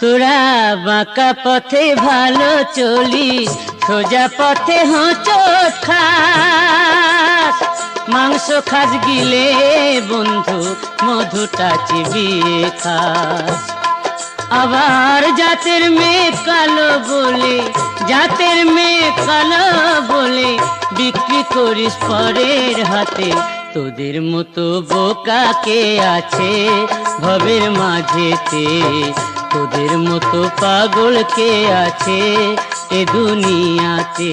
তোরা বাঁকা পথে ভালো চলিস সোজা পথে হোঁচট খাস। মাংস খাস গিলে বন্ধু, মধুটা চিবিয়ে খাস। আবার জাতের মেয়ে কালো বলে, জাতের মেয়ে কালো বলে, বিক্রি করিস পরের হাতে, তোদের মতো বোকা কে আছে ভবের মাঝেতে? তোদের মতো পাগল কে আছে এ দুনিয়াতে।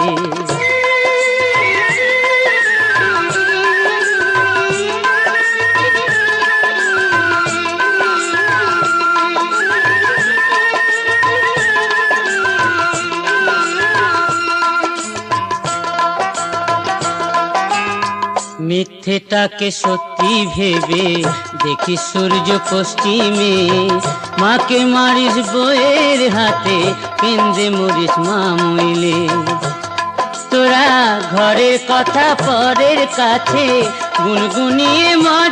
মিথ্যেটাকে সত্যি ভেবে দেখি সূর্য পশ্চিমে। মাকে মারিস বইয়ের হাতে, পেন্দে মরিস মা মইলে। তোরা ঘরের কথা পরের কাছে গুনগুনিয়ে মজা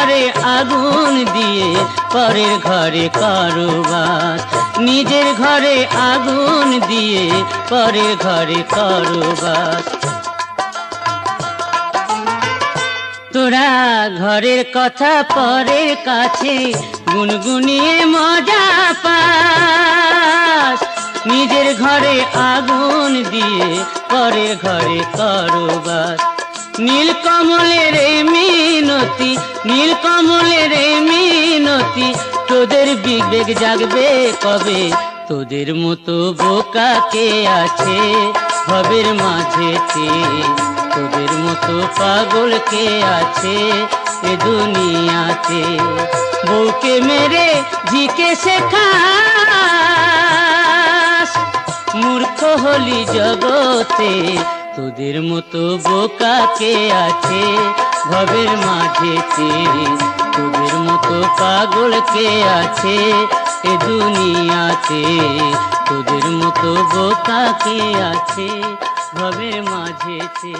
ঘরে আগুন দিয়ে, পরের ঘরে কারোবাস। নিজের ঘরে আগুন দিয়ে, পরের ঘরে কারোবাস। তোরা ঘরের কথা পরের কাছে গুনগুনিয়ে মজা পাস। নিজের ঘরে আগুন দিয়ে, পরের ঘরে করবাস। নীল কমলের এই মিনতি নীল কমলের এই মিনতি, তোদের বিবেক জাগবে কবে? তোদের মতো বোকা কে আছে ভবের মাঝেতে? তোদের মতো পাগল কে আছে এ দুনিয়াতে? বউকে মেরে ঝিকে শেখাস, মূর্খ হলি জগতে। তোদের মতো বোকা কে আছে? ভবের মাঝেতে তোদের মতো পাগল কে আছে এ দুনিয়াতে? তোদের মতো বোকা কে আছে ভবের মাঝেতে